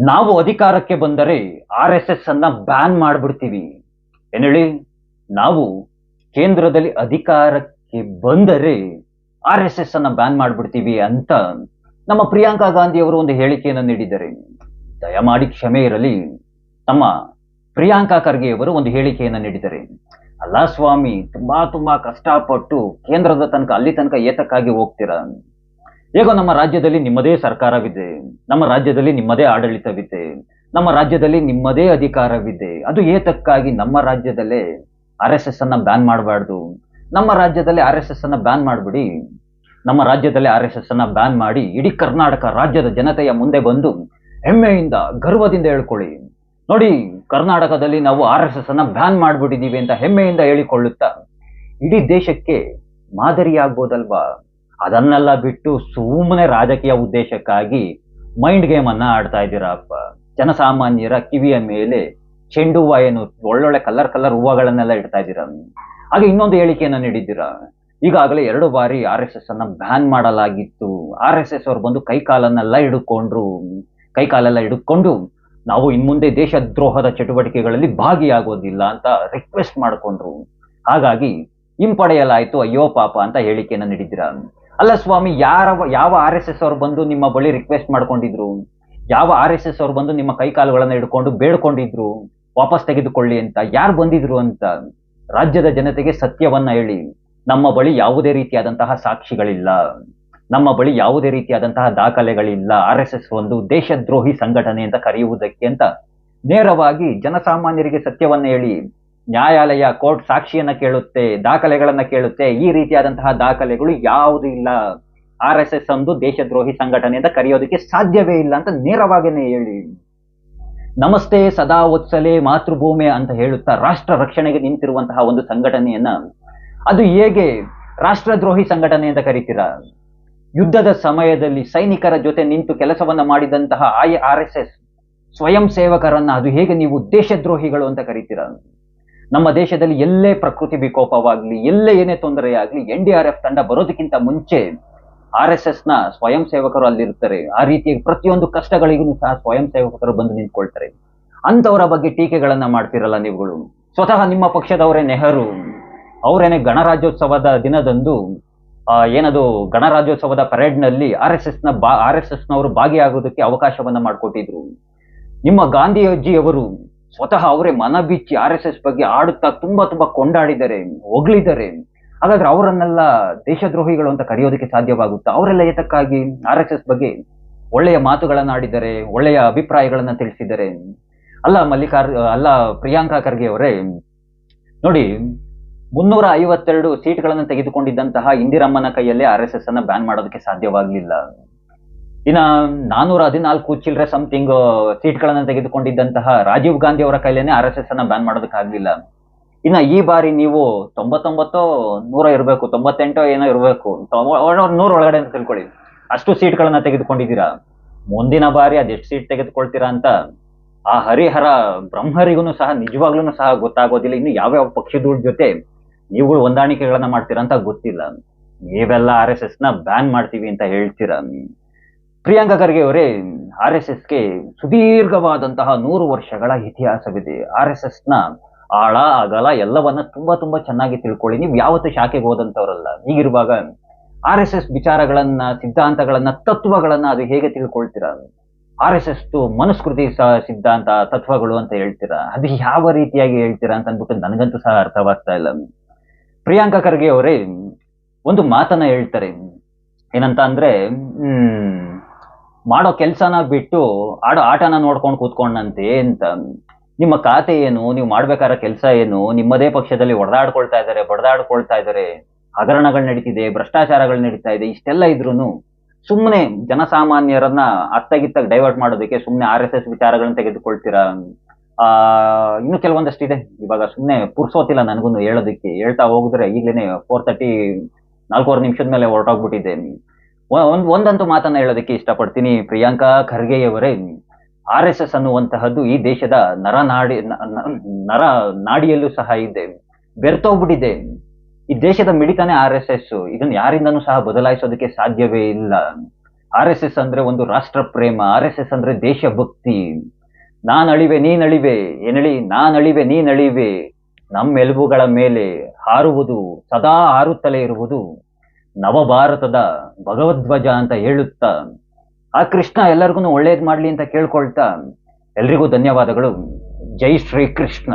ನಾವು ಅಧಿಕಾರಕ್ಕೆ ಬಂದರೆ ಆರ್ ಎಸ್ ಎಸ್ ಅನ್ನ ಬ್ಯಾನ್ ಮಾಡ್ಬಿಡ್ತೀವಿ. ಹೇಳಿ ನಾವು ಕೇಂದ್ರದಲ್ಲಿ ಅಧಿಕಾರಕ್ಕೆ ಬಂದರೆ ಆರ್ ಎಸ್ ಎಸ್ ಅನ್ನ ಬ್ಯಾನ್ ಮಾಡ್ಬಿಡ್ತೀವಿ ಅಂತ ನಮ್ಮ ಪ್ರಿಯಾಂಕಾ ಗಾಂಧಿ ಅವರು ಒಂದು ಹೇಳಿಕೆಯನ್ನು ನೀಡಿದ್ದಾರೆ. ದಯಮಾಡಿ ಕ್ಷಮೆ ಇರಲಿ. ನಮ್ಮ ಪ್ರಿಯಾಂಕಾ ಖರ್ಗೆ ಅವರು ಒಂದು ಹೇಳಿಕೆಯನ್ನು ನೀಡಿದ್ದಾರೆ. ಅಲ್ಲ ಸ್ವಾಮಿ, ತುಂಬಾ ತುಂಬಾ ಕಷ್ಟಪಟ್ಟು ಕೇಂದ್ರದ ತನಕ, ಅಲ್ಲಿ ತನಕ ಏತಕ್ಕಾಗಿ ಹೋಗ್ತೀರಾ? ಹೇಗೋ ನಮ್ಮ ರಾಜ್ಯದಲ್ಲಿ ನಿಮ್ಮದೇ ಸರ್ಕಾರವಿದೆ, ನಮ್ಮ ರಾಜ್ಯದಲ್ಲಿ ನಿಮ್ಮದೇ ಆಡಳಿತವಿದೆ, ನಮ್ಮ ರಾಜ್ಯದಲ್ಲಿ ನಿಮ್ಮದೇ ಅಧಿಕಾರವಿದೆ. ಅದು ಏತಕ್ಕಾಗಿ ನಮ್ಮ ರಾಜ್ಯದಲ್ಲೇ ಆರ್ ಎಸ್ ಎಸ್ ಅನ್ನ ಬ್ಯಾನ್ ಮಾಡಬಾರ್ದು? ನಮ್ಮ ರಾಜ್ಯದಲ್ಲಿ ಆರ್ ಎಸ್ ಎಸ್ ಅನ್ನ ಬ್ಯಾನ್ ಮಾಡಿಬಿಡಿ. ನಮ್ಮ ರಾಜ್ಯದಲ್ಲಿ ಆರ್ ಎಸ್ ಎಸ್ ಅನ್ನ ಬ್ಯಾನ್ ಮಾಡಿ ಇಡೀ ಕರ್ನಾಟಕ ರಾಜ್ಯದ ಜನತೆಯ ಮುಂದೆ ಬಂದು ಹೆಮ್ಮೆಯಿಂದ, ಗರ್ವದಿಂದ ಹೇಳ್ಕೊಳ್ಳಿ. ನೋಡಿ, ಕರ್ನಾಟಕದಲ್ಲಿ ನಾವು ಆರ್ ಎಸ್ ಎಸ್ ಅನ್ನ ಬ್ಯಾನ್ ಮಾಡಿಬಿಟ್ಟಿದ್ದೀವಿ ಅಂತ ಹೆಮ್ಮೆಯಿಂದ ಹೇಳಿಕೊಳ್ಳುತ್ತಾ, ಇಡೀ ದೇಶಕ್ಕೆ ಮಾದರಿಯಾಗ್ಬೋದಲ್ವಾ? ಅದನ್ನೆಲ್ಲ ಬಿಟ್ಟು ಸುಮ್ಮನೆ ರಾಜಕೀಯ ಉದ್ದೇಶಕ್ಕಾಗಿ ಮೈಂಡ್ ಗೇಮ್ ಅನ್ನ ಆಡ್ತಾ ಇದ್ದೀರಪ್ಪ. ಜನಸಾಮಾನ್ಯರ ಕಿವಿಯ ಮೇಲೆ ಚೆಂಡು ಹೂವ ಏನು ಒಳ್ಳೊಳ್ಳೆ ಕಲರ್ ಕಲರ್ ಹೂವಗಳನ್ನೆಲ್ಲ ಇಡ್ತಾ ಇದ್ದೀರಾ? ಹಾಗೆ ಇನ್ನೊಂದು ಹೇಳಿಕೆಯನ್ನ ನೀಡಿದ್ದೀರಾ? ಈಗಾಗಲೇ ಎರಡು ಬಾರಿ ಆರ್ ಎಸ್ ಎಸ್ ಅನ್ನ ಬ್ಯಾನ್ ಮಾಡಲಾಗಿತ್ತು. ಆರ್ ಎಸ್ ಎಸ್ ಅವ್ರು ಬಂದು ಕೈಕಾಲನ್ನೆಲ್ಲ ಹಿಡ್ಕೊಂಡ್ರು. ಕೈಕಾಲೆಲ್ಲ ಹಿಡ್ಕೊಂಡು ನಾವು ಇನ್ಮುಂದೆ ದೇಶದ್ರೋಹದ ಚಟುವಟಿಕೆಗಳಲ್ಲಿ ಭಾಗಿಯಾಗೋದಿಲ್ಲ ಅಂತ ರಿಕ್ವೆಸ್ಟ್ ಮಾಡಿಕೊಂಡ್ರು. ಹಾಗಾಗಿ ಹಿಂಪಡೆಯಲಾಯಿತು ಅಯ್ಯೋ ಪಾಪ ಅಂತ ಹೇಳಿಕೆಯನ್ನ ನೀಡಿದ್ದೀರಾ? ಅಲ್ಲ ಸ್ವಾಮಿ, ಯಾರ ಯಾವ ಆರ್ ಎಸ್ ಎಸ್ ಅವ್ರು ಬಂದು ನಿಮ್ಮ ಬಳಿ ರಿಕ್ವೆಸ್ಟ್ ಮಾಡ್ಕೊಂಡಿದ್ರು? ಯಾವ ಆರ್ ಎಸ್ ಎಸ್ ಅವ್ರು ಬಂದು ನಿಮ್ಮ ಕೈ ಕಾಲುಗಳನ್ನ ಹಿಡ್ಕೊಂಡು ಬೇಡ್ಕೊಂಡಿದ್ರು? ವಾಪಸ್ ತೆಗೆದುಕೊಳ್ಳಿ ಅಂತ. ಯಾರು ಬಂದಿದ್ರು ಅಂತ? ರಾಜ್ಯದ ಜನತೆಗೆ ಸತ್ಯವನ್ನ ಹೇಳಿ. ನಮ್ಮ ಬಳಿ ಯಾವುದೇ ರೀತಿಯಾದಂತಹ ಸಾಕ್ಷಿಗಳಿಲ್ಲ. ನಮ್ಮ ಬಳಿ ಯಾವುದೇ ರೀತಿಯಾದಂತಹ ದಾಖಲೆಗಳಿಲ್ಲ. ಆರ್ ಎಸ್ ಎಸ್ ಒಂದು ದೇಶದ್ರೋಹಿ ಸಂಘಟನೆ ಅಂತ ಕರೆಯುವುದಕ್ಕೆ ಅಂತ ನೇರವಾಗಿ ಜನಸಾಮಾನ್ಯರಿಗೆ ಸತ್ಯವನ್ನ ಹೇಳಿ. ನ್ಯಾಯಾಲಯ ಕೋರ್ಟ್ ಸಾಕ್ಷಿಯನ್ನ ಕೇಳುತ್ತೆ, ದಾಖಲೆಗಳನ್ನ ಕೇಳುತ್ತೆ, ಈ ರೀತಿಯಾದಂತಹ ದಾಖಲೆಗಳು ಯಾವುದು ಇಲ್ಲ. ಆರ್ ಎಸ್ ಎಸ್ ಒಂದು ದೇಶದ್ರೋಹಿ ಸಂಘಟನೆ ಅಂತ ಕರೆಯೋದಕ್ಕೆ ಸಾಧ್ಯವೇ ಇಲ್ಲ ಅಂತ ನೇರವಾಗಿನೇ ಹೇಳಿ. ನಮಸ್ತೆ ಸದಾ ಒತ್ಸಲೆ ಮಾತೃಭೂಮಿ ಅಂತ ಹೇಳುತ್ತಾ ರಾಷ್ಟ್ರ ರಕ್ಷಣೆಗೆ ನಿಂತಿರುವಂತಹ ಒಂದು ಸಂಘಟನೆಯನ್ನ ಅದು ಹೇಗೆ ರಾಷ್ಟ್ರದ್ರೋಹಿ ಸಂಘಟನೆ ಅಂತ ಕರೀತೀರಾ? ಯುದ್ಧದ ಸಮಯದಲ್ಲಿ ಸೈನಿಕರ ಜೊತೆ ನಿಂತು ಕೆಲಸವನ್ನ ಮಾಡಿದಂತಹ ಐ ಆರ್ ಎಸ್ ಎಸ್ ಸ್ವಯಂ ಸೇವಕರನ್ನ ಅದು ಹೇಗೆ ನೀವು ದೇಶದ್ರೋಹಿಗಳು ಅಂತ ಕರೀತೀರಾ? ನಮ್ಮ ದೇಶದಲ್ಲಿ ಎಲ್ಲೇ ಪ್ರಕೃತಿ ವಿಕೋಪವಾಗ್ಲಿ ಎಲ್ಲೇ ಏನೇ ತೊಂದರೆ ಆಗ್ಲಿ ಎನ್ ಡಿ ಆರ್ ಎಫ್ ತಂಡ ಬರೋದಕ್ಕಿಂತ ಮುಂಚೆ ಆರ್ ಎಸ್ ಎಸ್ನ ಸ್ವಯಂ ಸೇವಕರು ಅಲ್ಲಿರ್ತಾರೆ. ಆ ರೀತಿಯ ಪ್ರತಿಯೊಂದು ಕಷ್ಟಗಳಿಗೂ ಸಹ ಸ್ವಯಂ ಸೇವಕರು ಬಂದು ನಿಂತ್ಕೊಳ್ತಾರೆ. ಅಂತವರ ಬಗ್ಗೆ ಟೀಕೆಗಳನ್ನ ಮಾಡ್ತಿರಲ್ಲ ನೀವುಗಳು. ಸ್ವತಃ ನಿಮ್ಮ ಪಕ್ಷದವರೇ ನೆಹರು. ಅವರೇನೆ ಗಣರಾಜ್ಯೋತ್ಸವದ ದಿನದಂದು ಆ, ಏನದು ಗಣರಾಜ್ಯೋತ್ಸವದ ಪರೇಡ್ನಲ್ಲಿ ಆರ್ ಎಸ್ ಎಸ್ನ ಬಾ ಆರ್ ಎಸ್ ಎಸ್ ನವರು ಭಾಗಿಯಾಗೋದಕ್ಕೆ ಅವಕಾಶವನ್ನ ಮಾಡಿಕೊಟ್ಟಿದ್ರು. ನಿಮ್ಮ ಗಾಂಧಿಯಜ್ಜಿಯವರು ಸ್ವತಃ ಅವರೇ ಮನ ಬಿಚ್ಚಿ ಆರ್ ಎಸ್ ಎಸ್ ಬಗ್ಗೆ ಆಡುತ್ತಾ ತುಂಬಾ ತುಂಬಾ ಕೊಂಡಾಡಿದ್ದಾರೆ ಹೊಗಳಿದ್ದಾರೆ ಹಾಗಾದ್ರೆ ಅವರನ್ನೆಲ್ಲ ದೇಶದ್ರೋಹಿಗಳು ಅಂತ ಕರೆಯೋದಕ್ಕೆ ಸಾಧ್ಯವಾಗುತ್ತಾ? ಅವರೆಲ್ಲ ಏತಕ್ಕಾಗಿ ಆರ್ ಎಸ್ ಎಸ್ ಬಗ್ಗೆ ಒಳ್ಳೆಯ ಮಾತುಗಳನ್ನ ಆಡಿದ್ದಾರೆ ಒಳ್ಳೆಯ ಅಭಿಪ್ರಾಯಗಳನ್ನ ತಿಳಿಸಿದ್ದಾರೆ ಅಲ್ಲ ಮಲ್ಲಿಕಾರ್, ಅಲ್ಲ ಪ್ರಿಯಾಂಕಾ ಖರ್ಗೆ ಅವರೇ, ನೋಡಿ, ಮುನ್ನೂರ ಐವತ್ತೆರಡು ಸೀಟ್ಗಳನ್ನು ತೆಗೆದುಕೊಂಡಿದ್ದಂತಹ ಇಂದಿರಮ್ಮನ ಕೈಯಲ್ಲೇ ಆರ್ ಎಸ್ ಎಸ್ ಅನ್ನ ಬ್ಯಾನ್ ಮಾಡೋದಕ್ಕೆ ಸಾಧ್ಯವಾಗಲಿಲ್ಲ. ಇನ್ನ ನಾನೂರ ಹದಿನಾಲ್ಕು ಚಿಲ್ಲರೆ ಸಮಥಿಂಗ್ ಸೀಟ್ಗಳನ್ನು ತೆಗೆದುಕೊಂಡಿದ್ದಂತಹ ರಾಜೀವ್ ಗಾಂಧಿ ಅವರ ಕೈಲೇನೆ ಆರ್ ಎಸ್ ಎಸ್ ಅನ್ನ ಬ್ಯಾನ್ ಮಾಡೋದಕ್ಕಾಗ್ಲಿಲ್ಲ. ಇನ್ನ ಈ ಬಾರಿ ನೀವು ತೊಂಬತ್ತೊಂಬತ್ತೋ ನೂರ ಇರಬೇಕು, ತೊಂಬತ್ತೆಂಟೋ ಏನೋ ಇರಬೇಕು ನೂರ ಒಳಗಡೆ ಅಂತ ತಿಳ್ಕೊಳ್ಳಿ. ಅಷ್ಟು ಸೀಟ್ಗಳನ್ನ ತೆಗೆದುಕೊಂಡಿದ್ದೀರಾ? ಮುಂದಿನ ಬಾರಿ ಅದೆಷ್ಟು ಸೀಟ್ ತೆಗೆದುಕೊಳ್ತೀರಾ ಅಂತ ಆ ಹರಿಹರ ಬ್ರಹ್ಮರಿಗೂ ಸಹ ನಿಜವಾಗ್ಲೂ ಸಹ ಗೊತ್ತಾಗೋದಿಲ್ಲ. ಇನ್ನು ಯಾವ್ಯಾವ ಪಕ್ಷದ ಜೊತೆ ನೀವುಗಳು ಹೊಂದಾಣಿಕೆಗಳನ್ನ ಮಾಡ್ತೀರಾ ಅಂತ ಗೊತ್ತಿಲ್ಲ. ನೀವೆಲ್ಲ ಆರ್ ಎಸ್ ಎಸ್ನ ಬ್ಯಾನ್ ಮಾಡ್ತೀವಿ ಅಂತ ಹೇಳ್ತೀರಾ? ಪ್ರಿಯಾಂಕಾ ಖರ್ಗೆ ಅವರೇ, ಆರ್ ಎಸ್ ಎಸ್ಗೆ ಸುದೀರ್ಘವಾದಂತಹ ನೂರು ವರ್ಷಗಳ ಇತಿಹಾಸವಿದೆ. ಆರ್ ಎಸ್ ಎಸ್ನ ಆಳ, ಅಗಲ ಎಲ್ಲವನ್ನ ತುಂಬಾ ತುಂಬಾ ಚೆನ್ನಾಗಿ ತಿಳ್ಕೊಳ್ಳಿ. ನೀವು ಯಾವತ್ತು ಶಾಖೆಗೆ ಹೋದಂಥವ್ರಲ್ಲ. ಹೀಗಿರುವಾಗ ಆರ್ ಎಸ್ ವಿಚಾರಗಳನ್ನ, ಸಿದ್ಧಾಂತಗಳನ್ನ, ತತ್ವಗಳನ್ನ ಅದು ಹೇಗೆ ತಿಳ್ಕೊಳ್ತೀರಾ? ಆರ್ ಎಸ್ ಎಸ್ ಮನುಸ್ಕೃತಿ ಸಹ ಸಿದ್ಧಾಂತ, ತತ್ವಗಳು ಅಂತ ಹೇಳ್ತೀರಾ? ಅದು ಯಾವ ರೀತಿಯಾಗಿ ಹೇಳ್ತೀರಾ ಅಂತ ಅಂದ್ಬಿಟ್ಟು ನನಗಂತೂ ಸಹ ಅರ್ಥವಾಗ್ತಾ ಇಲ್ಲ. ಪ್ರಿಯಾಂಕಾ ಖರ್ಗೆ ಅವರೇ, ಒಂದು ಮಾತನ್ನ ಹೇಳ್ತಾರೆ. ಏನಂತ ಅಂದ್ರೆ, ಹ್ಮ್ ಮಾಡೋ ಕೆಲಸನ ಬಿಟ್ಟು ಆಡೋ ಆಟನ ನೋಡ್ಕೊಂಡು ಕೂತ್ಕೊಂಡಂತೆ ಅಂತ, ನಿಮ್ಮ ಖಾತೆ ಏನು? ನೀವು ಮಾಡ್ಬೇಕಾದ ಕೆಲಸ ಏನು? ನಿಮ್ಮದೇ ಪಕ್ಷದಲ್ಲಿ ಹೊಡೆದಾಡ್ಕೊಳ್ತಾ ಇದ್ದಾರೆ, ಬಡದಾಡ್ಕೊಳ್ತಾ ಇದ್ದಾರೆ, ಹಗರಣಗಳು ನಡೀತಿದೆ, ಭ್ರಷ್ಟಾಚಾರಗಳು ನಡೀತಾ ಇದೆ, ಇಷ್ಟೆಲ್ಲ ಇದ್ರೂನು ಸುಮ್ಮನೆ ಜನಸಾಮಾನ್ಯರನ್ನ ಅತ್ತಗಿತ್ತಾಗ ಡೈವರ್ಟ್ ಮಾಡೋದಕ್ಕೆ ಸುಮ್ಮನೆ ಆರ್ ಎಸ್ ಎಸ್ ವಿಚಾರಗಳನ್ನ ತೆಗೆದುಕೊಳ್ತೀರಾ? ಆ, ಇನ್ನು ಕೆಲವೊಂದಷ್ಟಿದೆ ಇವಾಗ ಸುಮ್ಮನೆ ಪುರ್ಸೋತಿಲ್ಲ ನನಗೂ ಹೇಳೋದಕ್ಕೆ. ಹೇಳ್ತಾ ಹೋಗಿದ್ರೆ ಈಗಲೇ ಫೋರ್ ತರ್ಟಿ ನಾಲ್ಕೂವರೆ ನಿಮಿಷದ ಮೇಲೆ ಹೊರಟೋಗ್ಬಿಟ್ಟಿದೆ ಒಂದ್, ಒಂದಂತೂ ಮಾತನ್ನ ಹೇಳೋದಕ್ಕೆ ಇಷ್ಟಪಡ್ತೀನಿ. ಪ್ರಿಯಾಂಕಾ ಖರ್ಗೆಯವರೇ, ಆರ್ ಎಸ್ ಎಸ್ ಅನ್ನುವಂತಹದ್ದು ಈ ದೇಶದ ನರನಾಡಿ ನ- ನ- ನರ ನಾಡಿಯಲ್ಲೂ ಸಹ ಇದೆ. ಬೆರ್ತೋಗ್ಬಿಟ್ಟಿದೆ. ಈ ದೇಶದ ಮಿಡಿತಾನೆ ಆರ್ ಎಸ್ ಎಸ್. ಇದನ್ನ ಯಾರಿಂದನೂ ಸಹ ಬದಲಾಯಿಸೋದಕ್ಕೆ ಸಾಧ್ಯವೇ ಇಲ್ಲ. ಆರ್ ಎಸ್ ಎಸ್ ಅಂದ್ರೆ ಒಂದು ರಾಷ್ಟ್ರ ಪ್ರೇಮ, ಆರ್ ಎಸ್ ಎಸ್ ಅಂದ್ರೆ ದೇಶಭಕ್ತಿ. ನಾನ್ ಅಳಿವೆ ನೀನ್ ಅಳಿವೆ ಏನಳಿ ನಾನ್ ಅಳಿವೆ ನೀನ್ ಅಳಿವೆ ನಮ್ಮ ಎಲುಬುಗಳ ಮೇಲೆ ಹಾರುವುದು, ಸದಾ ಹಾರುತ್ತಲೇ ಇರುವುದು. ನವಭಾರತದ ಭಗವದ್ವಜ ಅಂತ ಹೇಳುತ್ತಾ, ಆ ಕೃಷ್ಣ ಎಲ್ಲರಿಗೂ ಒಳ್ಳೇದ್ ಮಾಡ್ಲಿ ಅಂತ ಕೇಳ್ಕೊಳ್ತಾ, ಎಲ್ರಿಗೂ ಧನ್ಯವಾದಗಳು. ಜೈ ಶ್ರೀ ಕೃಷ್ಣ